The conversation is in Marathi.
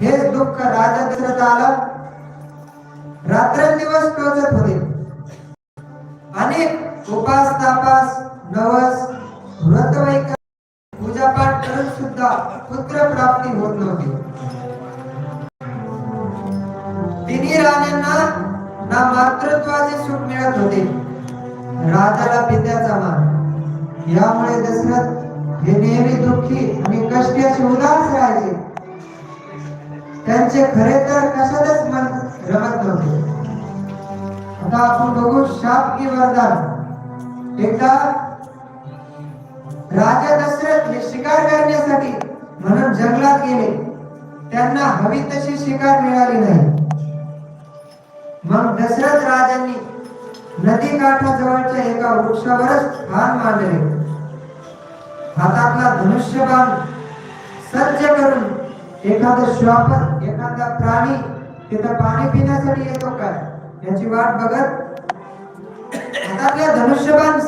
हेच दुःख राजा दशरथाला रात्रंदिवस टोचत होते. अनेक उपास तापास नवस व्रतवैक पूजापाठ करून सुद्धा पुत्र प्राप्ती होत नव्हती. तिन्ही राण्यांना ना मातृत्वाचे सुख मिळत होते राजाला पित्याचा मान. यामुळे दशरथ हे नेहमी दुःखी आणि कष्टी उदास राहिले. त्यांचे खरे तर कशातच मन रमत नव्हते. आता आपण बघू शाप की वरदान. एकदा राजा दशरथ हे शिकार करण्यासाठी म्हणून जंगलात गेले. त्यांना हवी तशी शिकार मिळाली नाही. मग दशरथ राजांनी नदी काठाजवळच्या एका वृक्षावरच ठाण मांडले. हातातला धनुष्यबाण सज्ज करून एखादं श्वापन एखादा प्राणी तिथं पाणी पिण्यासाठी येतो काय याची वाट बघत. हातातल्या धनुष्यबाण